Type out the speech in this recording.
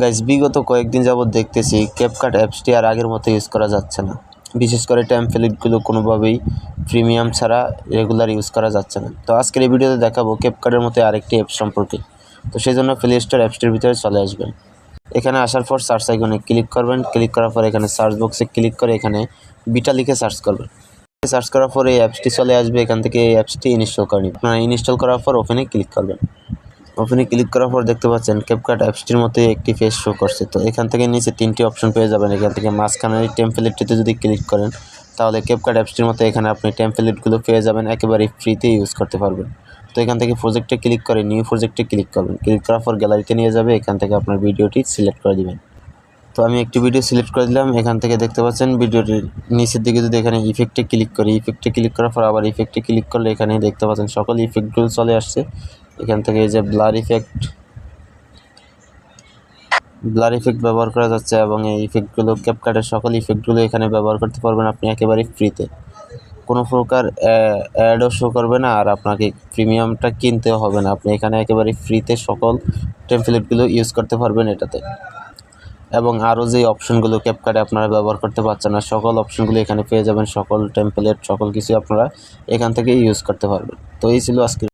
Guys বিগত কয়েকদিন যাবৎ দেখতেছি ক্যাপকাট অ্যাপসটি আর আগের মতো ইউজ করা যাচ্ছে না। বিশেষ করে টেমপ্লেটগুলো কোনোভাবেই প্রিমিয়াম ছাড়া রেগুলার ইউজ করা যাচ্ছে না। তো আজকের এই ভিডিওতে দেখাবো ক্যাপকাটের মতো আরেকটি অ্যাপ সম্পর্কে। তো সেই জন্য প্লে স্টোর অ্যাপসটির ভিতরে চলে আসবেন। এখানে আসার পর সার্চ আইকনে ক্লিক করবেন। ক্লিক করার পর এখানে সার্চ বক্সে ক্লিক করে এখানে বিটা লিখে সার্চ করবেন। সার্চ করার পর এই অ্যাপসটি চলে আসবে। এখান থেকে এই অ্যাপসটি ইনস্টল করে নিন আপনারা ইনস্টল করার পর ওপেনে ক্লিক করবেন। ওপেনে ক্লিক করার পর দেখতে পাচ্ছেন ক্যাপকাট অ্যাপসটির মতোই একটি ফেস শো করছে। তো এখান থেকে নিচে তিনটি অপশন পেয়ে যাবেন। এখান থেকে মাঝখানের এই টেমপ্লেটটিতে যদি ক্লিক করেন, তাহলে ক্যাপকাট অ্যাপসটির মতো এখানে আপনি টেমপ্লেটগুলো পেয়ে যাবেন। একেবারে ফ্রিতে ইউজ করতে পারবেন। তো এখান থেকে প্রজেক্টে ক্লিক করে নিউ প্রজেক্টে ক্লিক করবেন। ক্লিক করার পর গ্যালারিতে নিয়ে যাবে। এখান থেকে আপনার ভিডিওটি সিলেক্ট করে দিবেন। তো আমি একটি ভিডিও সিলেক্ট করে দিলাম। এখান থেকে দেখতে পাচ্ছেন ভিডিওটির নিচের দিকে যদি এখানে ইফেক্টে ক্লিক করি ইফেক্টে ক্লিক করার পর আবার ইফেক্টে ক্লিক করলে এখানে দেখতে পাচ্ছেন সকল ইফেক্টগুলো চলে আসছে। এখান থেকে এই যে ব্লার ইফেক্ট ব্লার ইফেক্ট ব্যবহার করা যাচ্ছে এবং এই ইফেক্টগুলো ক্যাপকাটের সকল ইফেক্টগুলো এখানে ব্যবহার করতে পারবেন আপনি একেবারে ফ্রিতে কোনো প্রকার অ্যাডও শো করবে না আর আপনাকে প্রিমিয়ামটা কিনতেও হবে না। আপনি এখানে একেবারে ফ্রিতে সকল টেমপ্লেটগুলো ইউজ করতে পারবেন এটাতে। এবং আরও যে অপশনগুলো ক্যাপকাটে আপনারা ব্যবহার করতে পারছেন না, সকল অপশনগুলো এখানে পেয়ে যাবেন। সকল টেমপ্লেট সকল কিছু আপনারা এখান থেকে ইউজ করতে পারবেন। তো এই ছিল আজকে